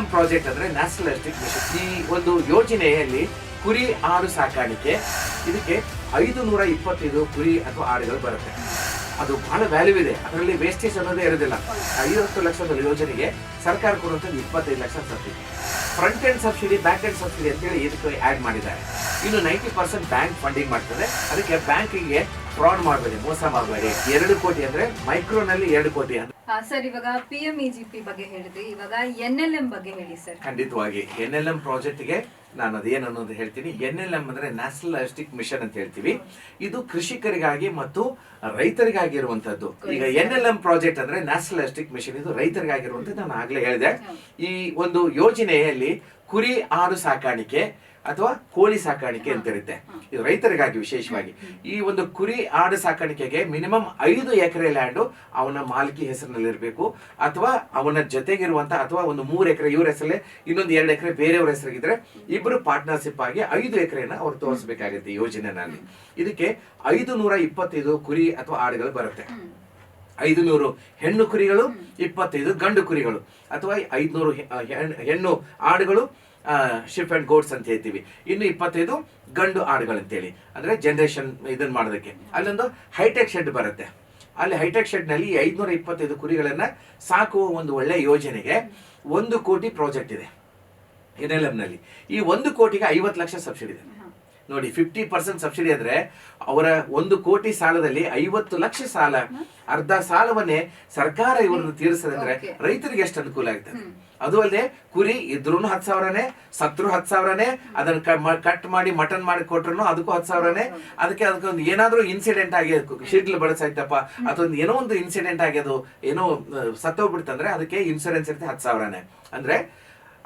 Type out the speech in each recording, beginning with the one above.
N project ಅಂದ್ರೆ national livestock mission. ಈ ಒಂದು ಯೋಜನೆಯಲ್ಲಿ ಕುರಿ ಆಡು ಸಾಕಾಣಿಕೆ, ಇದಕ್ಕೆ ಐದು ನೂರ ಇಪ್ಪತ್ತೈದು ಕುರಿ ಅಥವಾ ಆಡುಗಳು ಬರುತ್ತೆ. ಅದು ಬಹಳ ವ್ಯಾಲ್ಯೂ ಇದೆ. ಅದರಲ್ಲಿ ವೇಸ್ಟೇಜ್ ಅನ್ನೋದೇ ಇರೋದಿಲ್ಲ. ಐವತ್ತು ಲಕ್ಷದ ಯೋಜನೆಗೆ ಸರ್ಕಾರ ಕೊಡುವಂಥದ್ದು ಇಪ್ಪತ್ತೈದು lakh subsidy front end subsidy back end subsidy ಅಂತೇಳಿ ಇದಕ್ಕೆ ಆ್ಯಡ್ ಮಾಡಿದ್ದಾರೆ. ಇನ್ನು ನೈಂಟಿ ಪರ್ಸೆಂಟ್ ಬ್ಯಾಂಕ್ ಫಂಡಿಂಗ್ ಮಾಡ್ತದೆ ಅದಕ್ಕೆ ಬ್ಯಾಂಕಿಗೆ ಫ್ರಾಡ್ ಮಾಡಬೇಡಿ ಮೋಸ ಮಾಡಬೇಡಿ. ಎರಡು ಕೋಟಿ ಅಂದ್ರೆ ಮೈಕ್ರೋನಲ್ಲಿ ಎರಡು ಕೋಟಿ ಅಂದ್ರೆ. ಸರ್ ಇವಾಗ ಪಿ ಎಂ ಇಜಿಪಿ ಬಗ್ಗೆ ಹೇಳಿದ್ರಿ. ಇವಾಗ ಎನ್ ಎಲ್ ಎಂ ಬಗ್ಗೆ ಹೇಳಿ ಸರ್. ಖಂಡಿತವಾಗಿ. ಎನ್ ಎಲ್ ಎಂ ಪ್ರಾಜೆಕ್ಟ್ಗೆ ನಾನು ಅದೇನು ಅನ್ನೋದು ಹೇಳ್ತೀನಿ. ಎನ್ ಎಲ್ ಎಂ ಅಂದ್ರೆ ನ್ಯಾಷನಲ್ ಅಸ್ಟಿಕ್ ಮಿಷನ್ ಅಂತ ಹೇಳ್ತೀವಿ. ಇದು ಕೃಷಿಕರಿಗಾಗಿ ಮತ್ತು ರೈತರಿಗಾಗಿ ಇರುವಂತದ್ದು ಈಗ ಎನ್ ಎಲ್ ಎಂ ಪ್ರಾಜೆಕ್ಟ್ ಅಂದ್ರೆ ನ್ಯಾಷನಲ್ ಅಸ್ಟಿಕ್ ಮಿಷನ್ ಇದು ರೈತರಿಗಾಗಿರುವಂತ ನಾನು ಆಗ್ಲೇ ಹೇಳಿದೆ. ಈ ಒಂದು ಯೋಜನೆಯಲ್ಲಿ ಕುರಿ ಆಡು ಸಾಕಾಣಿಕೆ ಅಥವಾ ಕೋಳಿ ಸಾಕಾಣಿಕೆ ಅಂತ ಇರುತ್ತೆ. ಇದು ರೈತರಿಗಾಗಿ ವಿಶೇಷವಾಗಿ. ಈ ಒಂದು ಕುರಿ ಆಡು ಸಾಕಾಣಿಕೆಗೆ ಮಿನಿಮಮ್ ಐದು ಎಕರೆ ಲ್ಯಾಂಡು ಅವನ ಮಾಲಕಿ ಹೆಸರಿನಲ್ಲಿ ಇರಬೇಕು ಅಥವಾ ಅವನ ಜೊತೆಗಿರುವಂತ ಅಥವಾ ಒಂದು ಮೂರು ಎಕರೆ ಇವ್ರ ಹೆಸರಲ್ಲೇ ಇನ್ನೊಂದು ಎರಡು ಎಕರೆ ಬೇರೆಯವ್ರ ಹೆಸರಿಗಿದ್ರೆ ಇಬ್ಬರು ಪಾರ್ಟ್ನರ್ಶಿಪ್ ಆಗಿ ಐದು ಎಕರೆನ ಅವ್ರು ತೋರಿಸಬೇಕಾಗುತ್ತೆ ಈ ಯೋಜನೆನಲ್ಲಿ. ಇದಕ್ಕೆ ಐದು ನೂರ ಇಪ್ಪತ್ತೈದು ಕುರಿ ಅಥವಾ ಆಡುಗಳು ಬರುತ್ತೆ. ಐದು ನೂರು ಹೆಣ್ಣು ಕುರಿಗಳು ಇಪ್ಪತ್ತೈದು ಗಂಡು ಕುರಿಗಳು. ಅಥವಾ ಐದುನೂರು ಹೆಣ್ಣು ಆಡುಗಳು ಶಿಪ್ ಅಂಡ್ ಗೋಡ್ಸ್ ಅಂತ ಹೇಳ್ತೀವಿ. ಇನ್ನು ಇಪ್ಪತ್ತೈದು ಗಂಡು ಆಡುಗಳಂತೇಳಿ. ಅಂದರೆ ಜನರೇಷನ್ ಇದನ್ನ ಮಾಡೋದಕ್ಕೆ. ಅಲ್ಲೊಂದು ಹೈಟೆಕ್ ಶೆಡ್ ಬರುತ್ತೆ. ಅಲ್ಲಿ ಹೈಟೆಕ್ ಶೆಡ್ನಲ್ಲಿ ನಲ್ಲಿ ಐದ್ನೂರ ಇಪ್ಪತ್ತೈದು ಕುರಿಗಳನ್ನ ಸಾಕುವ ಒಂದು ಒಳ್ಳೆ ಯೋಜನೆಗೆ ಒಂದು ಕೋಟಿ ಪ್ರಾಜೆಕ್ಟ್ ಇದೆ. ಎನ್ನಲ್ಲಿ. ಈ ಒಂದು ಕೋಟಿಗೆ ಐವತ್ತು ಲಕ್ಷ ಸಬ್ಸಿಡಿ ಇದೆ. ನೋಡಿ ಫಿಫ್ಟಿ ಪರ್ಸೆಂಟ್ ಸಬ್ಸಿಡಿ ಅಂದ್ರೆ ಅವರ ಒಂದು ಕೋಟಿ ಸಾಲದಲ್ಲಿ ಐವತ್ತು ಲಕ್ಷ ಸಾಲ ಅರ್ಧ ಸಾಲವನ್ನೇ ಸರ್ಕಾರ ಇವರನ್ನು ತೀರಿಸದಂದ್ರೆ. ರೈತರಿಗೆ ಎಷ್ಟು ಅನುಕೂಲ ಆಗ್ತದೆ ಅದು ಅಲ್ಲದೆ ಕುರಿ ಇದ್ರೂ ಹತ್ತು ಸಾವಿರನೇ ಸತ್ರು ಹತ್ತು ಸಾವಿರನೇ ಅದನ್ನ ಕಟ್ ಮಾಡಿ ಮಟನ್ ಮಾಡಿ ಕೊಟ್ರು ಅದಕ್ಕೂ ಹತ್ತು ಸಾವಿರನೇ. ಅದಕ್ಕೆ ಅದಕ್ಕೊಂದು ಏನಾದ್ರೂ ಇನ್ಸಿಡೆಂಟ್ ಆಗಿ ಶಿಡ್ಲು ಬಡಸಾಯ್ತಪ್ಪ ಅಥವಾ ಏನೋ ಒಂದು ಇನ್ಸಿಡೆಂಟ್ ಆಗ್ಯದು ಏನೋ ಸತ್ತೋಗ್ಬಿಡ್ತಂದ್ರೆ ಅದಕ್ಕೆ ಇನ್ಸೂರೆನ್ಸ್ ಇರುತ್ತೆ ಹತ್ತು ಸಾವಿರನೇ. ಅಂದ್ರೆ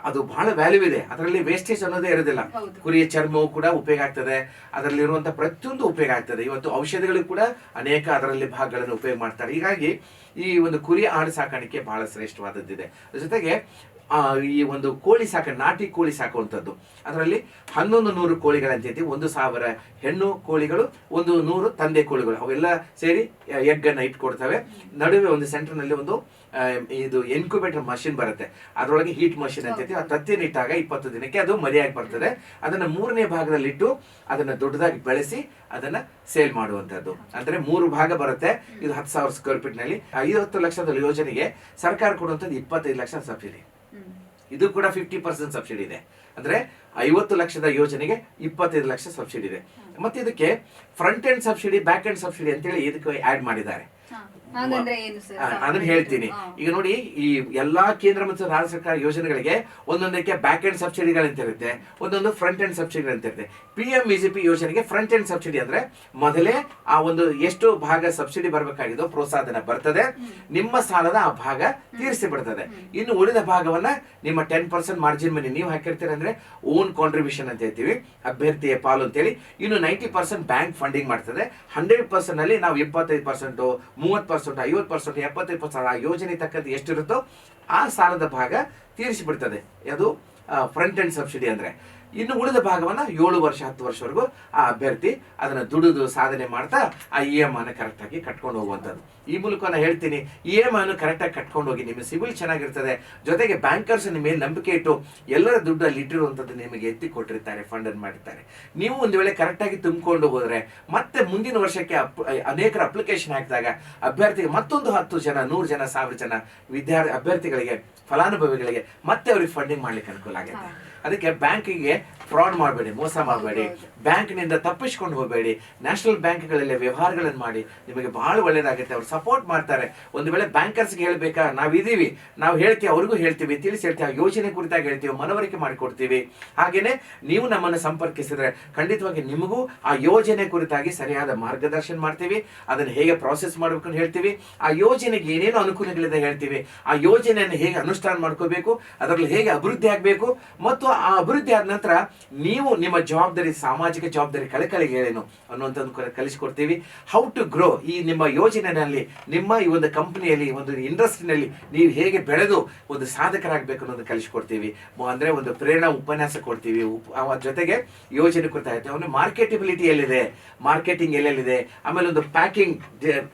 ಅದು ಬಹಳ ವ್ಯಾಲ್ಯೂ ಇದೆ. ಅದರಲ್ಲಿ ವೇಸ್ಟೇಜ್ ಅನ್ನೋದೇ ಇರೋದಿಲ್ಲ. ಕುರಿಯ ಚರ್ಮವು ಕೂಡ ಉಪಯೋಗ ಆಗ್ತದೆ. ಅದರಲ್ಲಿರುವಂಥ ಪ್ರತಿಯೊಂದು ಉಪಯೋಗ ಆಗ್ತದೆ. ಇವತ್ತು ಔಷಧಿಗಳು ಕೂಡ ಅನೇಕ ಅದರಲ್ಲಿ ಭಾಗಗಳನ್ನು ಉಪಯೋಗ ಮಾಡ್ತಾರೆ. ಹೀಗಾಗಿ ಈ ಒಂದು ಕುರಿ ಆಡು ಸಾಕಾಣಿಕೆ ಬಹಳ ಶ್ರೇಷ್ಠವಾದದ್ದಿದೆ. ಅದ್ರ ಜೊತೆಗೆ ಈ ಒಂದು ಕೋಳಿ ಸಾಕ, ನಾಟಿ ಕೋಳಿ ಸಾಕುವಂಥದ್ದು. ಅದರಲ್ಲಿ ಹನ್ನೊಂದು ನೂರು ಕೋಳಿಗಳಂತೈತಿ ಒಂದು ಸಾವಿರ ಹೆಣ್ಣು ಕೋಳಿಗಳು, ಒಂದು ನೂರು ತಂದೆ ಕೋಳಿಗಳು. ಅವೆಲ್ಲ ಸೇರಿ ಎಗ್ಗನ್ನು ಇಟ್ಕೊಡ್ತವೆ. ನಡುವೆ ಒಂದು ಸೆಂಟರ್ನಲ್ಲಿ ಒಂದು ಇದು ಎನ್ಕ್ಯುಬೇಟರ್ ಮಷಿನ್ ಬರುತ್ತೆ. ಅದರೊಳಗೆ ಹೀಟ್ ಮಷಿನ್ ಅಂತೈತಿ ಆ ತತ್ತಿನ ಇಟ್ಟಾಗ ಇಪ್ಪತ್ತು ದಿನಕ್ಕೆ ಅದು ಮರಿಯಾಗಿ ಬರ್ತದೆ. ಅದನ್ನು ಮೂರನೇ ಭಾಗದಲ್ಲಿಟ್ಟು ಅದನ್ನ ದೊಡ್ಡದಾಗಿ ಬೆಳೆಸಿ ಅದನ್ನು ಸೇಲ್ ಮಾಡುವಂಥದ್ದು. ಅಂದರೆ ಮೂರು ಭಾಗ ಬರುತ್ತೆ. ಇದು ಹತ್ತು ಸಾವಿರ ಸ್ಕ್ವೇರ್ ಫೀಟ್ನಲ್ಲಿ ಐವತ್ತು ಲಕ್ಷದ ಯೋಜನೆಗೆ ಸರ್ಕಾರ ಕೊಡುವಂಥದ್ದು ಇಪ್ಪತ್ತೈದು ಲಕ್ಷ ಸಬ್ಸಿಡಿ. ಇದು ಕೂಡ ಫಿಫ್ಟಿ ಪರ್ಸೆಂಟ್ ಸಬ್ಸಿಡಿ ಇದೆ. ಅಂದ್ರೆ ಐವತ್ತು ಲಕ್ಷದ ಯೋಜನೆಗೆ ಇಪ್ಪತ್ತೈದು ಲಕ್ಷ ಸಬ್ಸಿಡಿ ಇದೆ. ಮತ್ತೆ ಇದಕ್ಕೆ front end subsidy back end subsidy ಅಂತೇಳಿ ಇದಕ್ಕೆ ಆಡ್ ಮಾಡಿದ್ದಾರೆ. ಅದನ್ನ ಹೇಳ್ತೀನಿ. ಈಗ ನೋಡಿ ಈ ಎಲ್ಲಾ ಕೇಂದ್ರ ಮತ್ತು ರಾಜ್ಯ ಸರ್ಕಾರ ಯೋಜನೆಗಳಿಗೆ ಒಂದೊಂದಕ್ಕೆ ಬ್ಯಾಕ್ ಎಂಡ್ ಸಬ್ಸಿಡಿಗಳಂತ ಇರುತ್ತೆ ಒಂದೊಂದು ಫ್ರಂಟ್ ಎಂಡ್ ಸಬ್ಸಿಡಿಗಳಂತ ಇರುತ್ತೆ ಪಿ ಎಂ ಪಿ ಯೋಜನೆಗೆ ಫ್ರಂಟ್ ಎಂಡ್ ಸಬ್ಸಿಡಿ ಅಂದ್ರೆ ಮೊದಲೇ ಆ ಒಂದು ಎಷ್ಟು ಭಾಗ ಸಬ್ಸಿಡಿ ಬರಬೇಕಾಗಿದೋ ಪ್ರೋತ್ಸಾಹನ ಬರ್ತದೆ ನಿಮ್ಮ ಸಾಲದ ಆ ಭಾಗ ತೀರಿಸಿ ಬಿಡ್ತದೆ. ಇನ್ನು ಉಳಿದ ಭಾಗವನ್ನ ನಿಮ್ಮ ಟೆನ್ ಪರ್ಸೆಂಟ್ ಮಾರ್ಜಿನ್ ಮನಿ ನೀವು ಹಾಕಿರ್ತೀರ ಅಂದ್ರೆ ಓನ್ ಕಾಂಟ್ರಿಬ್ಯೂಷನ್ ಅಂತ ಹೇಳ್ತೀವಿ ಅಭ್ಯರ್ಥಿಯ ಪಾಲು ಅಂತೇಳಿ. ಇನ್ನು ನೈಂಟಿ ಪರ್ಸೆಂಟ್ ಬ್ಯಾಂಕ್ ಫಂಡಿಂಗ್ ಮಾಡ್ತದೆ. ಹಂಡ್ರೆಡ್ ಪರ್ಸೆಂಟ್ ಅಲ್ಲಿ ನಾವು ಇಪ್ಪತ್ತೈದು ಪರ್ಸೆಂಟ್ ಮೂವತ್ತು ಪರ್ಸೆಂಟ್, ಐವತ್ತು ಪರ್ಸೆಂಟ್, ಎಪ್ಪತ್ತೈದು ಪರ್ಸೆಂಟ್ ಆ ಯೋಜನೆ ತಕ್ಕಂತೆ ಎಷ್ಟಿರುತ್ತೋ ಆ ಸಾಲದ ಭಾಗ ತೀರಿಸಿ ಬಿಡ್ತದೆ ಅದು ಫ್ರಂಟ್ ಎಂಡ್ ಸಬ್ಸಿಡಿ ಅಂದ್ರೆ. ಇನ್ನು ಉಳಿದ ಭಾಗವನ್ನ ಏಳು ವರ್ಷ, ಹತ್ತು ವರ್ಷವರೆಗೂ ಆ ಅಭ್ಯರ್ಥಿ ಅದನ್ನ ದುಡಿದು ಸಾಧನೆ ಮಾಡ್ತಾ ಆ ಇ ಎಂ ಅನ್ನು ಕರೆಕ್ಟ್ ಆಗಿ ಕಟ್ಕೊಂಡು ಹೋಗುವಂಥದ್ದು. ಈ ಮೂಲಕ ನಾನು ಹೇಳ್ತೀನಿ ಇ ಎಂ ಅನ್ನು ಕರೆಕ್ಟ್ ಆಗಿ ಕಟ್ಕೊಂಡು ಹೋಗಿ ನಿಮ್ಮ ಸಿಬಿಲ್ ಚೆನ್ನಾಗಿರ್ತದೆ. ಜೊತೆಗೆ ಬ್ಯಾಂಕರ್ಸ್ ನಿಮ್ಮ ಮೇಲೆ ನಂಬಿಕೆ ಇಟ್ಟು ಎಲ್ಲರ ದುಡ್ಡು ಅಲ್ಲಿ ಇಟ್ಟಿರುವಂಥದ್ದು ನಿಮಗೆ ಎತ್ತಿ ಕೊಟ್ಟಿರ್ತಾರೆ ಫಂಡ್ ಅನ್ನು ಮಾಡಿರ್ತಾರೆ. ನೀವು ಒಂದು ವೇಳೆ ಕರೆಕ್ಟಾಗಿ ತುಂಬಿಕೊಂಡು ಹೋದ್ರೆ, ಮತ್ತೆ ಮುಂದಿನ ವರ್ಷಕ್ಕೆ ಅಪ್- ಅನೇಕರ ಅಪ್ಲಿಕೇಶನ್ ಹಾಕಿದಾಗ ಅಭ್ಯರ್ಥಿಗೆ ಮತ್ತೊಂದು ಹತ್ತು ಜನ, ನೂರು ಜನ, ಸಾವಿರ ಜನ ವಿದ್ಯಾರ್ಥಿ ಅಭ್ಯರ್ಥಿಗಳಿಗೆ, ಫಲಾನುಭವಿಗಳಿಗೆ ಮತ್ತೆ ಅವ್ರಿಗೆ ಫಂಡಿಂಗ್ ಮಾಡ್ಲಿಕ್ಕೆ ಅನುಕೂಲ ಆಗುತ್ತೆ. ಅದಕ್ಕೆ ಬ್ಯಾಂಕಿಗೆ ಫ್ರಾಡ್ ಮಾಡಬೇಡಿ ಮೋಸ ಮಾಡಬೇಡಿ ಬ್ಯಾಂಕ್ನಿಂದ ತಪ್ಪಿಸ್ಕೊಂಡು ಹೋಗಬೇಡಿ ನ್ಯಾಷನಲ್ ಬ್ಯಾಂಕ್ಗಳಲ್ಲಿ ವ್ಯವಹಾರಗಳನ್ನು ಮಾಡಿ ನಿಮಗೆ ಬಹಳ ಒಳ್ಳೇದಾಗುತ್ತೆ ಅವ್ರು ಸಪೋರ್ಟ್ ಮಾಡ್ತಾರೆ. ಒಂದು ವೇಳೆ ಬ್ಯಾಂಕರ್ಸ್ಗೆ ಹೇಳ್ಬೇಕಾ ನಾವಿದೀವಿ ನಾವು ಹೇಳ್ತೀವಿ ಅವ್ರಿಗೂ ಹೇಳ್ತೀವಿ ತಿಳಿಸಿ ಹೇಳ್ತೀವಿ ಆ ಯೋಜನೆ ಕುರಿತಾಗಿ ಹೇಳ್ತೀವಿ ಮನವರಿಕೆ ಮಾಡಿಕೊಡ್ತೀವಿ. ಹಾಗೆಯೇ ನೀವು ನಮ್ಮನ್ನು ಸಂಪರ್ಕಿಸಿದ್ರೆ ಖಂಡಿತವಾಗಿ ನಿಮಗೂ ಆ ಯೋಜನೆ ಕುರಿತಾಗಿ ಸರಿಯಾದ ಮಾರ್ಗದರ್ಶನ ಮಾಡ್ತೀವಿ ಅದನ್ನು ಹೇಗೆ ಪ್ರಾಸೆಸ್ ಮಾಡಬೇಕು ಅಂತ ಹೇಳ್ತೀವಿ ಆ ಯೋಜನೆಗೆ ಏನೇನು ಅನುಕೂಲಗಳಿದೆ ಹೇಳ್ತೀವಿ ಆ ಯೋಜನೆಯನ್ನು ಹೇಗೆ ಅನುಷ್ಠಾನ ಮಾಡ್ಕೋಬೇಕು ಅದರಲ್ಲಿ ಹೇಗೆ ಅಭಿವೃದ್ಧಿ ಆಗಬೇಕು ಮತ್ತು ಆ ಅಭಿವೃದ್ಧಿ ಆದ ನಂತರ ನೀವು ನಿಮ್ಮ ಜವಾಬ್ದಾರಿ, ಸಾಮಾಜಿಕ ಜವಾಬ್ದಾರಿ ಕಳಕಳಿಗೆ ಏನೇನು ಅನ್ನುವಂಥದ್ದು ಕೂಡ ಕಲಿಸ್ಕೊಡ್ತೀವಿ. ಹೌ ಟು ಗ್ರೋ ಈ ನಿಮ್ಮ ಯೋಜನೆಯಲ್ಲಿ, ನಿಮ್ಮ ಈ ಒಂದು ಕಂಪನಿಯಲ್ಲಿ ಒಂದು ಇಂಡಸ್ಟ್ರಿನಲ್ಲಿ ನೀವು ಹೇಗೆ ಬೆಳೆದು ಒಂದು ಸಾಧಕರಾಗಬೇಕು ಅನ್ನೋದು ಕಲಿಸಿಕೊಡ್ತೀವಿ. ಅಂದರೆ ಒಂದು ಪ್ರೇರಣಾ ಉಪನ್ಯಾಸ ಕೊಡ್ತೀವಿ. ಅವ್ರ ಅವ ಜೊತೆಗೆ ಯೋಜನೆ ಇರ್ತೀವಿ. ಅವನು ಮಾರ್ಕೆಟಬಿಲಿಟಿ ಎಲ್ಲಿದೆ ಮಾರ್ಕೆಟಿಂಗ್ ಎಲ್ಲೆಲ್ಲಿದೆ? ಆಮೇಲೆ ಒಂದು ಪ್ಯಾಕಿಂಗ್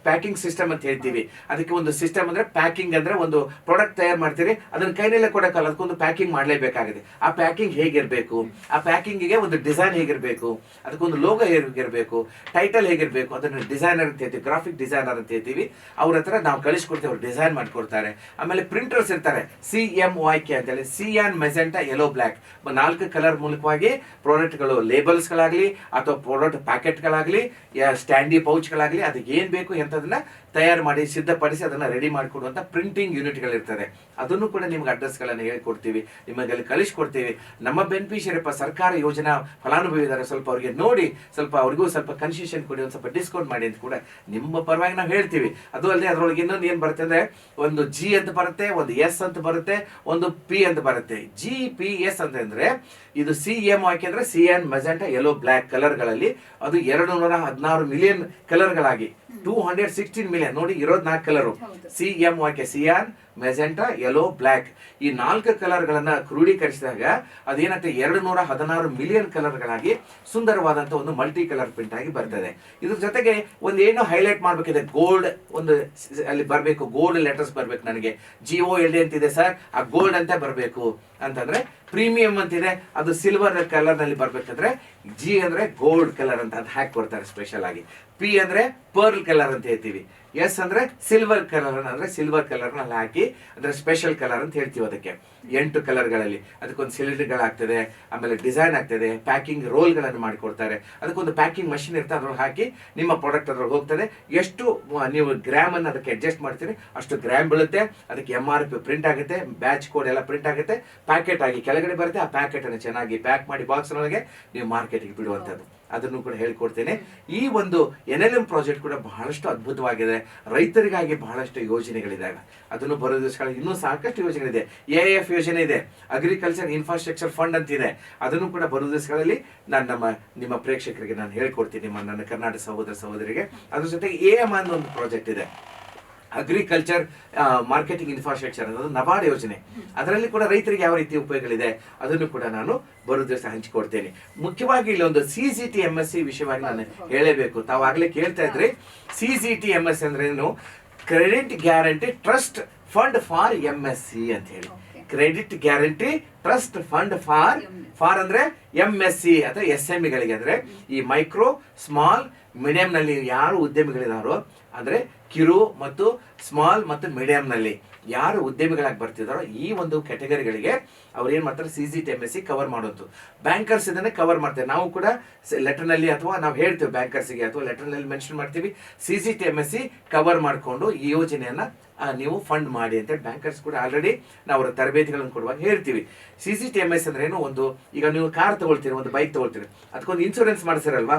ಪ್ಯಾಕಿಂಗ್ ಸಿಸ್ಟಮ್ ಅಂತ ಹೇಳ್ತೀವಿ. ಅದಕ್ಕೆ ಒಂದು ಸಿಸ್ಟಮ್ ಅಂದ್ರೆ ಪ್ಯಾಕಿಂಗ್ ಅಂದ್ರೆ ಒಂದು ಪ್ರಾಡಕ್ಟ್ ತಯಾರು ಮಾಡ್ತೀರಿ. ಅದನ್ನು ಕೈನಲ್ಲೇ ಕೊಡೋಕ್ಕಲ್ಲ. ಅದಕ್ಕೊಂದು ಪ್ಯಾಕಿಂಗ್ ಮಾಡಲೇಬೇಕಾಗಿದೆ. ಆ ಪ್ಯಾಕಿಂಗ್ ಹೇಗಿರಬೇಕು? ಆ ಪ್ಯಾಕಿಂಗಿಗೆ ಒಂದು ಡಿಸೈನ್ ಹೇಗಿರಬೇಕು? ಅದಕ್ಕೊಂದು ಲೋಗೋ ಹೇಗಿರಬೇಕು? ಟೈಟಲ್ ಹೇಗಿರಬೇಕು? ಅದನ್ನು ಡಿಸೈನರ್ ಅಂತ ಹೇಳ್ತೀವಿ, ಗ್ರಾಫಿಕ್ ಡಿಸೈನರ್ ಅಂತ ಹೇಳ್ತೀವಿ. ಅವ್ರ ಹತ್ರ ನಾವು ಕಳಿಸ್ಕೊಡ್ತೀವಿ, ಅವ್ರು ಡಿಸೈನ್ ಮಾಡಿಕೊಡ್ತಾರೆ. ಆಮೇಲೆ ಪ್ರಿಂಟರ್ಸ್ ಇರ್ತಾರೆ, ಸಿ ಎಂ ವೈ ಕೆ ಅಂತೇಳಿ, cyan magenta yellow black ನಾಲ್ಕು ಕಲರ್ ಮೂಲಕವಾಗಿ ಪ್ರಾಡಕ್ಟ್ಗಳು ಲೇಬಲ್ಸ್ಗಳಾಗಲಿ ಅಥವಾ ಪ್ರಾಡಕ್ಟ್ ಪ್ಯಾಕೆಟ್ಗಳಾಗಲಿ ಸ್ಟ್ಯಾಂಡಿ ಪೌಚ್ಗಳಾಗಲಿ ಅದಕ್ಕೆ ಏನು ಬೇಕು ಎಂಥದನ್ನ ತಯಾರು ಮಾಡಿ, ಸಿದ್ಧಪಡಿಸಿ ಅದನ್ನ ರೆಡಿ ಮಾಡಿಕೊಡುವಂಥ ಪ್ರಿಂಟಿಂಗ್ ಯೂನಿಟ್ಗಳಿರ್ತದೆ ಅದನ್ನು ಕೂಡ ನಿಮ್ಗೆ ಅಡ್ರೆಸ್ಗಳನ್ನು ಹೇಳ್ಕೊಡ್ತೀವಿ. ನಿಮಗೆ ಅಲ್ಲಿ ಕಳಿಸ್ಕೊಡ್ತೀವಿ. ನಮ್ಮ ಬೆನಿಫಿಷಿಯರಿಪ್ಪ ಸರ್ಕಾರ ಯೋಜನಾ ಫಲಾನುಭವಿ ಇದ್ದಾರೆ ಸ್ವಲ್ಪ ಅವರಿಗೆ ನೋಡಿ ಸ್ವಲ್ಪ ಅವ್ರಿಗೂ ಸ್ವಲ್ಪ ಕನ್ಸೆಷನ್ ಕೊಡಿ ಒಂದು ಸ್ವಲ್ಪ ಡಿಸ್ಕೌಂಟ್ ಮಾಡಿ ಅಂತ ಕೂಡ ನಿಮ್ಮ ಪರವಾಗಿ ನಾವು ಹೇಳ್ತೀವಿ. ಅದು ಅಲ್ಲದೆ ಅದರೊಳಗೆ ಇನ್ನೊಂದು ಏನು ಬರುತ್ತೆ ಅಂದ್ರೆ ಒಂದು ಜಿ ಅಂತ ಬರುತ್ತೆ ಒಂದು ಎಸ್ ಅಂತ ಬರುತ್ತೆ ಒಂದು ಪಿ ಅಂತ ಬರುತ್ತೆ. ಜಿ ಪಿ ಎಸ್ ಅಂತಂದ್ರೆ ಇದು ಸಿ ಎಂ ಹಾಕಿದ್ರೆ cyan magenta yellow black ಕಲರ್ಗಳಲ್ಲಿ ಅದು ಎರಡು ನೂರ ಹದಿನಾರು ಮಿಲಿಯನ್ ಕಲರ್ಗಳಾಗಿ ಟೂ ಹಂಡ್ರೆಡ್ ಸಿಕ್ಸ್ಟೀನ್ ಮಿಲಿಯನ್ ನೋಡಿ ಇರೋದು ನಾಲ್ಕು colour. C M C cyan magenta yellow black ಈ ನಾಲ್ಕು ಕಲರ್ಗಳನ್ನು ಕ್ರೋಢೀಕರಿಸಿದಾಗ ಅದೇನಾಗ್ತದೆ ಎರಡು ನೂರ ಹದಿನಾರು ಮಿಲಿಯನ್ ಕಲರ್ಗಳಾಗಿ ಸುಂದರವಾದಂಥ ಒಂದು ಮಲ್ಟಿ ಕಲರ್ ಪ್ರಿಂಟ್ ಆಗಿ ಬರ್ತದೆ. ಇದ್ರ ಜೊತೆಗೆ ಒಂದು ಏನು ಹೈಲೈಟ್ ಮಾಡಬೇಕಿದೆ? ಗೋಲ್ಡ್ ಒಂದು ಅಲ್ಲಿ ಬರಬೇಕು. ಗೋಲ್ಡ್ ಲೆಟರ್ಸ್ ಬರಬೇಕು ನನಗೆ. ಜಿ ಓ ಎಲ್ ಡಿ ಅಂತಿದೆ ಸರ್ ಆ ಗೋಲ್ಡ್ ಅಂತ ಬರಬೇಕು. ಅಂತಂದ್ರೆ ಪ್ರೀಮಿಯಂ ಅಂತಿದೆ. ಅದು ಸಿಲ್ವರ್ ಕಲರ್ನಲ್ಲಿ ಬರ್ಬೇಕಂದ್ರೆ ಜಿ ಅಂದ್ರೆ ಗೋಲ್ಡ್ ಕಲರ್ ಅಂತ ಅದು ಹಾಕಿ ಕೊಡ್ತಾರೆ ಸ್ಪೆಷಲ್ ಆಗಿ. ಪಿ ಅಂದ್ರೆ ಪರ್ಲ್ ಕಲರ್ ಅಂತ ಹೇಳ್ತೀವಿ. ಎಸ್ ಅಂದ್ರೆ ಸಿಲ್ವರ್ ಕಲರ್ ಅಂದ್ರೆ ಸಿಲ್ವರ್ ಕಲರ್ನಲ್ಲಿ ಹಾಕಿ ಅಂದ್ರೆ ಸ್ಪೆಷಲ್ ಕಲರ್ ಅಂತ ಹೇಳ್ತೀವಿ ಅದಕ್ಕೆ. ಎಂಟು ಕಲರ್ಗಳಲ್ಲಿ ಅದಕ್ಕೊಂದು ಸಿಲಿಂಡರ್ಗಳಾಗ್ತದೆ ಆಮೇಲೆ ಡಿಸೈನ್ ಆಗ್ತದೆ ಪ್ಯಾಕಿಂಗ್ ರೋಲ್ಗಳನ್ನು ಮಾಡಿಕೊಡ್ತಾರೆ. ಅದಕ್ಕೊಂದು ಪ್ಯಾಕಿಂಗ್ ಮಷಿನ್ ಇರುತ್ತೆ ಅದ್ರೊಳಗೆ ಹಾಕಿ ನಿಮ್ಮ ಪ್ರಾಡಕ್ಟ್ ಅದ್ರೊಳಗೆ ಹೋಗ್ತದೆ. ಎಷ್ಟು ನೀವು ಗ್ರಾಮ್ ಅನ್ನು ಅದಕ್ಕೆ ಅಡ್ಜಸ್ಟ್ ಮಾಡ್ತೀರಿ, ಅಷ್ಟು ಗ್ರಾಮ್ ಬೀಳುತ್ತೆ. ಅದಕ್ಕೆ ಎಂ ಆರ್ ಪಿ ಪ್ರಿಂಟ್ ಆಗುತ್ತೆ ಬ್ಯಾಚ್ ಕೋಡ್ ಎಲ್ಲ ಪ್ರಿಂಟ್ ಆಗುತ್ತೆ. ಪ್ಯಾಕೆಟ್ ಆಗಿ ಕೆಳಗಡೆ ಬರುತ್ತೆ, ಆ ಪ್ಯಾಕೆಟ್ ಅನ್ನು ಚೆನ್ನಾಗಿ ಪ್ಯಾಕ್ ಮಾಡಿ ಬಾಕ್ಸ್ ಒಳಗೆ ನೀವು ಮಾರ್ಕೆಟಿಗೆ ಬಿಡುವಂಥದ್ದು. ಅದನ್ನು ಕೂಡ ಹೇಳ್ಕೊಡ್ತೇನೆ. ಈ ಒಂದು ಎನ್ ಎಲ್ ಎಂ ಪ್ರಾಜೆಕ್ಟ್ ಕೂಡ ಬಹಳಷ್ಟು ಅದ್ಭುತವಾಗಿದೆ. ರೈತರಿಗಾಗಿ ಬಹಳಷ್ಟು ಯೋಜನೆಗಳಿದ್ದಾವೆ ಅದನ್ನು ಬರೋ ದಿವಸಗಳ ಇನ್ನೂ ಸಾಕಷ್ಟು ಯೋಜನೆಗಳಿದೆ. ಎ ಎಫ್ ಯೋಜನೆ ಇದೆ. ಅಗ್ರಿಕಲ್ಚರ್ ಇನ್ಫ್ರಾಸ್ಟ್ರಕ್ಚರ್ ಫಂಡ್ ಅಂತಿದೆ. ಅದನ್ನು ಕೂಡ ಬರೋ ದಿವಸಗಳಲ್ಲಿ ನಾನು ನಮ್ಮ, ನಿಮ್ಮ ಪ್ರೇಕ್ಷಕರಿಗೆ ನಾನು ಹೇಳ್ಕೊಡ್ತೀನಿ, ನಿಮ್ಮ ನನ್ನ ಕರ್ನಾಟಕ ಸಹೋದರ ಸಹೋದರಿಗೆ. ಅದ್ರ ಜೊತೆಗೆ ಎ ಎಂ ಅನ್ನೋ ಒಂದು ಪ್ರಾಜೆಕ್ಟ್ ಇದೆ. ಅಗ್ರಿಕಲ್ಚರ್ ಮಾರ್ಕೆಟಿಂಗ್ ಇನ್ಫ್ರಾಸ್ಟ್ರಕ್ಚರ್ ಅನ್ನೋದು ನಬಾರ್ಡ್ ಯೋಜನೆ. ಅದರಲ್ಲಿ ಕೂಡ ರೈತರಿಗೆ ಯಾವ ರೀತಿ ಉಪಯೋಗಗಳಿದೆ ಅದನ್ನು ಕೂಡ ನಾನು ಬರೋ ದಿವಸ ಹಂಚಿಕೊಡ್ತೇನೆ ಮುಖ್ಯವಾಗಿ ಇಲ್ಲಿ ಒಂದು C G T M S C ವಿಷಯವಾಗಿ ನಾನು ಹೇಳಬೇಕು. ತಾವು ಆಗಲೇ ಕೇಳ್ತಾ ಇದ್ರಿ. C G T M S ಅಂದ್ರೆ ಏನು? Credit guarantee trust fund for M S C ಅಂತ ಹೇಳಿ. Credit guarantee trust fund for for ಅಂದ್ರೆ ಎಂ ಎಸ್ ಸಿ ಅಥವಾ ಎಸ್ ಎಂ ಇಗಳಿಗೆ ಅಂದ್ರೆ ಈ ಮೈಕ್ರೋ ಸ್ಮಾಲ್ ಮೀಡಿಯಂ ನಲ್ಲಿ ಯಾರು ಉದ್ಯಮಿಗಳಿದಾರೋ ಅಂದ್ರೆ ಕಿರು ಮತ್ತು ಸ್ಮಾಲ್ ಮತ್ತು ಮೀಡಿಯಂ ನಲ್ಲಿ ಯಾರು ಉದ್ಯಮಿಗಳಾಗಿ ಬರ್ತಿದಾರೋ ಈ ಒಂದು ಕ್ಯಾಟಗರಿಗಳಿಗೆ ಅವ್ರು ಏನ್ ಮಾಡ್ತಾರೆ C C T M S C cover ಮಾಡೋದು. ಬ್ಯಾಂಕರ್ಸ್ ಇದನ್ನೇ ಕವರ್ ಮಾಡ್ತೇವೆ. ನಾವು ಕೂಡ ಲೆಟರ್ನಲ್ಲಿ ಅಥವಾ ನಾವು ಹೇಳ್ತೇವೆ ಬ್ಯಾಂಕರ್ಸ್ಗೆ ಅಥವಾ ಲೆಟರ್ನಲ್ಲಿ ಮೆನ್ಷನ್ ಮಾಡ್ತೀವಿ. C C T M S C cover ಮಾಡಿಕೊಂಡು ಈ ಯೋಜನೆಯನ್ನ ನೀವು ಫಂಡ್ ಮಾಡಿ ಅಂತ ಬ್ಯಾಂಕರ್ಸ್ ಕೂಡ ಆಲ್ರೆಡಿ ನಾವು ಅವರ ತರಬೇತಿಗಳನ್ನು ಕೊಡುವಾಗ ಹೇಳ್ತೀವಿ. C C T M S ಅಂದ್ರೆ ಏನು? ಒಂದು ಈಗ ನೀವು ಕಾರ್ ತಗೊಳ್ತೀರಿ ಒಂದು ಬೈಕ್ ತಗೊಳ್ತೀರಿ. ಅದಕ್ಕೊಂದು ಇನ್ಶೂರೆನ್ಸ್ ಮಾಡಿಸಿರಲ್ವಾ.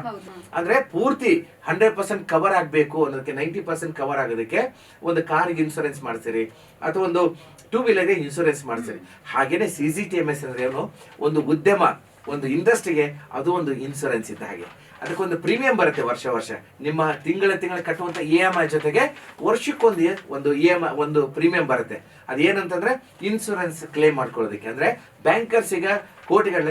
ಅಂದ್ರೆ ಪೂರ್ತಿ ಹಂಡ್ರೆಡ್ ಪರ್ಸೆಂಟ್ ಕವರ್ ಆಗಬೇಕು ಅನ್ನೋದಕ್ಕೆ ನೈಂಟಿ ಪರ್ಸೆಂಟ್ ಕವರ್ ಆಗೋದಕ್ಕೆ ಒಂದು ಕಾರಿಗೆ ಇನ್ಶೂರೆನ್ಸ್ ಮಾಡಿಸಿರಿ. ಅಥವಾ ಒಂದು ಟೂ ವೀಲರ್ಗೆ ಇನ್ಶೂರೆನ್ಸ್ ಮಾಡಿಸಿರಿ. ಹಾಗೇನೆ C C T M S ಅಂದ್ರೆ ಏನು? ಒಂದು ಉದ್ಯಮ. ಒಂದು ಇಂಡಸ್ಟ್ರಿಗೆ ಅದು ಒಂದು ಇನ್ಸೂರೆನ್ಸ್ ಇದ್ದ ಹಾಗೆ. ಅದಕ್ಕೊಂದು ಪ್ರೀಮಿಯಂ ಬರುತ್ತೆ ವರ್ಷ ವರ್ಷ. ನಿಮ್ಮ ತಿಂಗಳ ತಿಂಗಳ ಕಟ್ಟುವಂತ ಇ ಎಂ ಐ ಜೊತೆಗೆ ವರ್ಷಕ್ಕೊಂದು ಒಂದು ಇ ಎಂ ಐ ಒಂದು ಪ್ರೀಮಿಯಂ ಬರುತ್ತೆ. ಅದೇನಂತಂದ್ರೆ ಇನ್ಸೂರೆನ್ಸ್ ಕ್ಲೇಮ್ ಮಾಡ್ಕೊಳ್ಳೋದಕ್ಕೆ. ಅಂದರೆ ಬ್ಯಾಂಕರ್ಸ್ ಈಗ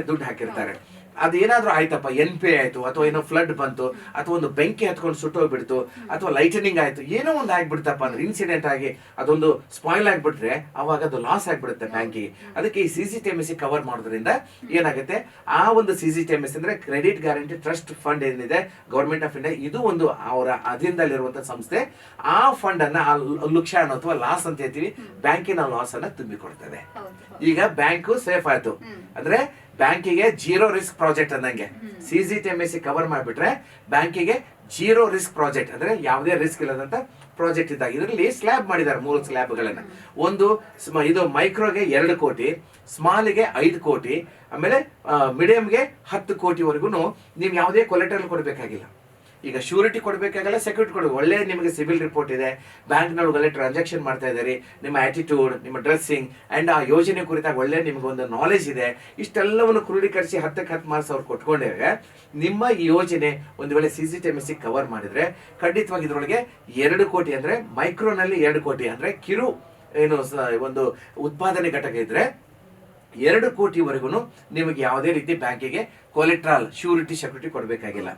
ದುಡ್ಡು ಹಾಕಿರ್ತಾರೆ. ಅದೇನಾದ್ರೂ ಆಯ್ತಪ್ಪ ಎನ್ ಪಿ ಆಯ್ತು ಅಥವಾ ಏನೋ ಫ್ಲಡ್ ಬಂತು ಅಥವಾ ಒಂದು ಬೆಂಕಿ ಹತ್ಕೊಂಡು ಸುಟ್ಟೋಗ್ಬಿಡ್ತು ಅಥವಾ ಲೈಟನಿಂಗ್ ಆಯ್ತು ಏನೋ ಒಂದು ಆಗ್ಬಿಡ್ತಪ್ಪ ಅಂದ್ರೆ ಇನ್ಸಿಡೆಂಟ್ ಆಗಿ ಅದೊಂದು ಸ್ಪಾಯ್ಲ್ ಆಗ್ಬಿಟ್ರೆ ಅವಾಗ ಅದು ಲಾಸ್ ಆಗ್ಬಿಡುತ್ತೆ ಬ್ಯಾಂಕಿಗೆ ಅದಕ್ಕೆ ಈ C C T M S cover ಮಾಡೋದ್ರಿಂದ ಏನಾಗುತ್ತೆ? ಆ ಒಂದು C C T M S ಅಂದ್ರೆ ಕ್ರೆಡಿಟ್ ಗ್ಯಾರಂಟಿ ಟ್ರಸ್ಟ್ ಫಂಡ್ ಏನಿದೆ ಗೌರ್ಮೆಂಟ್ ಆಫ್ ಇಂಡಿಯಾ ಇದು ಒಂದು ಅವರ ಅಧೀನದಲ್ಲಿರುವಂತಹ ಸಂಸ್ಥೆ. ಆ ಫಂಡ್ ಅನ್ನ ಆ ಅಥವಾ ಲಾಸ್ ಅಂತ ಹೇಳ್ತೀವಿ ಬ್ಯಾಂಕಿನ ಲಾಸ್ ಅನ್ನ ತುಂಬಿಕೊಡ್ತದೆ. ಈಗ ಬ್ಯಾಂಕು ಸೇಫ್ ಆಯ್ತು. ಅಂದ್ರೆ ಬ್ಯಾಂಕಿಗೆ ಜೀರೋ ರಿಸ್ಕ್ ಪ್ರಾಜೆಕ್ಟ್ ಅಂದಂಗೆ. C G T M S C cover ಮಾಡಿಬಿಟ್ರೆ ಬ್ಯಾಂಕಿಗೆ ಜೀರೋ ರಿಸ್ಕ್ ಪ್ರಾಜೆಕ್ಟ್. ಅಂದ್ರೆ ಯಾವುದೇ ರಿಸ್ಕ್ ಇಲ್ಲದಂತ ಪ್ರಾಜೆಕ್ಟ್ ಇದ್ದಾಗ. ಇದರಲ್ಲಿ ಸ್ಲ್ಯಾಬ್ ಮಾಡಿದ್ದಾರೆ ಮೂರು ಸ್ಲ್ಯಾಬ್ಗಳನ್ನು. ಒಂದು ಇದು ಮೈಕ್ರೋಗೆ ಎರಡು ಕೋಟಿ ಸ್ಮಾಲ್ಗೆ ಐದು ಕೋಟಿ ಆಮೇಲೆ ಮೀಡಿಯಂಗೆ ಹತ್ತು ಕೋಟಿವರೆಗೂ ನೀವು ಯಾವುದೇ ಕೊಲೆಟರ್ ಕೊಡಬೇಕಾಗಿಲ್ಲ. ಈಗ ಶ್ಯೂರಿಟಿ ಕೊಡಬೇಕಾಗಲ್ಲ ಸೆಕ್ಯೂರಿಟಿ ಕೊಡಬೇಕು. ಒಳ್ಳೆ ನಿಮಗೆ ಸಿವಿಲ್ ರಿಪೋರ್ಟ್ ಇದೆ. ಬ್ಯಾಂಕ್ನೊಳಗೆ ಒಳ್ಳೆ ಟ್ರಾನ್ಸಾಕ್ಷನ್ ಮಾಡ್ತಾ ಇದ್ದೀರಿ. ನಿಮ್ಮ ಆಟಿಟ್ಯೂಡ್ ನಿಮ್ಮ ಡ್ರೆಸ್ಸಿಂಗ್ ಆ್ಯಂಡ್ ಆ ಯೋಜನೆ ಕುರಿತಾಗಿ ಒಳ್ಳೆ ನಿಮಗೆ ಒಂದು ನಾಲೆಜ್ ಇದೆ. ಇಷ್ಟೆಲ್ಲವನ್ನು ಕ್ರೋಢೀಕರಿಸಿ ಹತ್ತಕ್ಕೆ ಹತ್ತು ಮಾರ್ಕ್ಸ್ ಅವ್ರು ನಿಮ್ಮ ಈ ಯೋಜನೆ ಒಂದು ವೇಳೆ C C T M C cover ಮಾಡಿದರೆ, ಖಂಡಿತವಾಗಿ ಇದರೊಳಗೆ ಎರಡು ಕೋಟಿ ಅಂದರೆ ಮೈಕ್ರೋನಲ್ಲಿ ಎರಡು ಕೋಟಿ ಅಂದರೆ ಕಿರು, ಏನು ಒಂದು ಉತ್ಪಾದನೆ ಘಟಕ ಇದ್ರೆ ಎರಡು ಕೋಟಿವರೆಗೂ ನಿಮಗೆ ಯಾವುದೇ ರೀತಿ ಬ್ಯಾಂಕಿಗೆ ಕೊಲೆಟ್ರಾಲ್ ಶ್ಯೂರಿಟಿ ಸೆಕ್ಯೂರಿಟಿ ಕೊಡಬೇಕಾಗಿಲ್ಲ.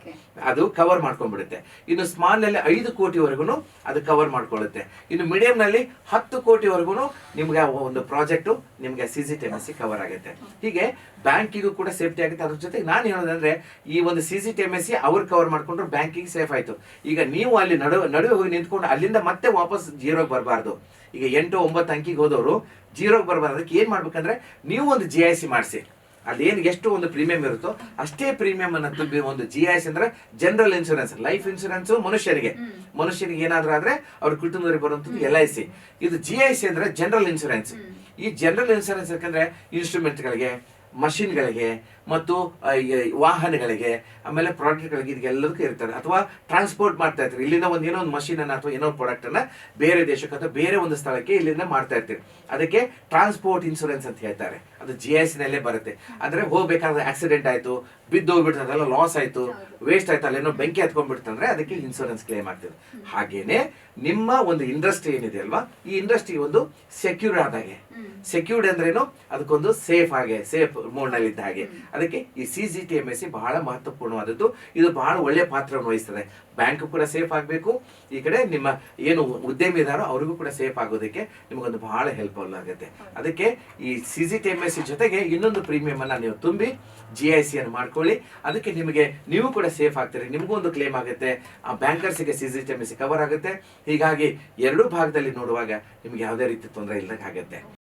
ಅದು ಕವರ್ ಮಾಡ್ಕೊಂಡ್ಬಿಡುತ್ತೆ. ಇನ್ನು ಸ್ಮಾಲ್ನಲ್ಲಿ ಐದು ಕೋಟಿವರೆಗೂ ಅದು ಕವರ್ ಮಾಡ್ಕೊಳ್ಳುತ್ತೆ. ಇನ್ನು ಮೀಡಿಯಂ ನಲ್ಲಿ ಹತ್ತು ಕೋಟಿವರೆಗೂ ನಿಮ್ಗೆ ಒಂದು ಪ್ರಾಜೆಕ್ಟ್ ನಿಮ್ಗೆ C C T M S cover ಆಗುತ್ತೆ. ಹೀಗೆ ಬ್ಯಾಂಕಿಗೂ ಕೂಡ ಸೇಫ್ಟಿ ಆಗುತ್ತೆ. ಅದ್ರ ಜೊತೆಗೆ ನಾನು ಹೇಳೋದಂದ್ರೆ ಈ ಒಂದು ಸಿ ಸಿ ಎಸ್ಸಿ ಅವ್ರು ಕವರ್ ಮಾಡ್ಕೊಂಡ್ರು ಬ್ಯಾಂಕಿಗೆ ಸೇಫ್ ಆಯ್ತು. ಈಗ ನೀವು ಅಲ್ಲಿ ನಡುವೆ ನಡುವೆ ಹೋಗಿ ನಿಂತ್ಕೊಂಡು ಅಲ್ಲಿಂದ ಮತ್ತೆ ವಾಪಸ್ ಜೀರೋಗೆ ಬರಬಾರ್ದು. ಈಗ ಎಂಟು ಒಂಬತ್ತು ಅಂಕಿಗೆ ಹೋದವರು ಜೀರೋಗೆ ಬರಬಾರ್ದು. ಅದಕ್ಕೆ ಏನ್ ಮಾಡ್ಬೇಕಂದ್ರೆ ನೀವು ಒಂದು ಜಿ ಐ ಸಿ ಮಾಡಿಸಿ. ಅದೇನು ಎಷ್ಟು ಒಂದು ಪ್ರೀಮಿಯಂ ಇರುತ್ತೋ ಅಷ್ಟೇ ಪ್ರೀಮಿಯಂ ಅನ್ನ ತುಂಬಿ ಒಂದು ಜಿ ಐ ಸಿ ಅಂದ್ರೆ ಜನರಲ್ ಇನ್ಶೂರೆನ್ಸ್ ಲೈಫ್ ಇನ್ಶೂರೆನ್ಸ್ ಮನುಷ್ಯರಿಗೆ. ಮನುಷ್ಯರಿಗೆ ಏನಾದ್ರೂ ಆದ್ರೆ ಅವ್ರ ಕುಟುಂಬದವರಿಗೆ ಬರುವಂತದ್ದು ಎಲ್ ಐ ಸಿ ಇದು ಜಿ ಐ ಸಿ ಅಂದ್ರೆ ಜನರಲ್ ಇನ್ಶೂರೆನ್ಸ್ ಈ ಜನರಲ್ ಇನ್ಶೂರೆನ್ಸ್ ಯಾಕಂದ್ರೆ ಇನ್ಸ್ಟ್ರೂಮೆಂಟ್ಗಳಿಗೆ ಮಷಿನ್ಗಳಿಗೆ ಮತ್ತು ವಾಹನಗಳಿಗೆ, ಆಮೇಲೆ ಪ್ರಾಡಕ್ಟ್ಗಳಿಗೆ ಇದೆಲ್ಲದಕ್ಕೂ ಇರ್ತಾರೆ ಅಥವಾ ಟ್ರಾನ್ಸ್ಪೋರ್ಟ್ ಮಾಡ್ತಾ ಇರ್ತೀರಿ. ಇಲ್ಲಿಂದ ಒಂದು ಏನೋ ಒಂದು ಮಷೀನನ್ನು ಅಥವಾ ಏನೋ ಒಂದು ಪ್ರಾಡಕ್ಟ್ ಅನ್ನ ಬೇರೆ ದೇಶಕ್ಕೆ ಅಥವಾ ಬೇರೆ ಒಂದು ಸ್ಥಳಕ್ಕೆ ಇಲ್ಲಿಂದ ಮಾಡ್ತಾ ಇರ್ತೀರಿ. ಅದಕ್ಕೆ ಟ್ರಾನ್ಸ್ಪೋರ್ಟ್ ಇನ್ಶೂರೆನ್ಸ್ ಅಂತ ಹೇಳ್ತಾರೆ. ಅದು ಜಿ ಎಸ್ ನಲ್ಲೇ ಬರುತ್ತೆ. ಅಂದ್ರೆ ಹೋಗ್ಬೇಕಾದ್ರೆ ಆಕ್ಸಿಡೆಂಟ್ ಆಯ್ತು, ಬಿದ್ದು ಹೋಗ್ಬಿಡ್ತು, ಅದೆಲ್ಲ ಲಾಸ್ ಆಯ್ತು ವೇಸ್ಟ್ ಆಯ್ತು, ಅಲ್ಲೇನೋ ಬೆಂಕಿ ಹತ್ಕೊಂಡ್ಬಿಡ್ತಂದ್ರೆ ಅದಕ್ಕೆ ಇನ್ಶೂರೆನ್ಸ್ ಕ್ಲೇಮ್ ಆಗ್ತದೆ. ಹಾಗೇನೆ ನಿಮ್ಮ ಒಂದು ಇಂಡಸ್ಟ್ರಿ ಏನಿದೆ ಅಲ್ವಾ, ಈ ಇಂಡಸ್ಟ್ರಿ ಒಂದು ಸೆಕ್ಯೂರ್ ಆದಾಗೆ ಸೆಕ್ಯೂರ್ಡ್ ಅಂದ್ರೇನು, ಅದಕ್ಕೊಂದು ಸೇಫ್ ಆಗಿ ಸೇಫ್ ಮೋಡ್ನಲ್ಲಿ ಇದ್ದ ಹಾಗೆ. ಅದಕ್ಕೆ ಈ C G T M S C ಬಹಳ ಮಹತ್ವಪೂರ್ಣವಾದದ್ದು. ಇದು ಬಹಳ ಒಳ್ಳೆ ಪಾತ್ರವನ್ನು ವಹಿಸ್ತದೆ. ಬ್ಯಾಂಕ್ ಕೂಡ ಸೇಫ್ ಆಗಬೇಕು. ಈ ಕಡೆ ನಿಮ್ಮ ಏನು ಉದ್ಯಮಿ ಇದಾರೋ ಅವರಿಗೂ ಕೂಡ ಸೇಫ್ ಆಗೋದಕ್ಕೆ ನಿಮಗೊಂದು ಬಹಳ ಹೆಲ್ಪ್ಫುಲ್ ಆಗುತ್ತೆ. ಅದಕ್ಕೆ ಈ C C T M S ಜೊತೆಗೆ ಇನ್ನೊಂದು ಪ್ರೀಮಿಯಂ ಅನ್ನ ನೀವು ತುಂಬಿ ಜಿ ಐ ಸಿ ಅನ್ನು ಮಾಡ್ಕೊಳ್ಳಿ. ಅದಕ್ಕೆ ನಿಮಗೆ ನೀವು ಕೂಡ ಸೇಫ್ ಆಗ್ತೀರಿ. ನಿಮಗೂ ಒಂದು ಕ್ಲೇಮ್ ಆಗುತ್ತೆ. ಆ ಬ್ಯಾಂಕರ್ಸ್ಗೆ C C T M S cover ಆಗುತ್ತೆ. ಹೀಗಾಗಿ ಎರಡೂ ಭಾಗದಲ್ಲಿ ನೋಡುವಾಗ ನಿಮ್ಗೆ ಯಾವುದೇ ರೀತಿ ತೊಂದರೆ ಇಲ್ಲದಂಗೆ ಆಗುತ್ತೆ.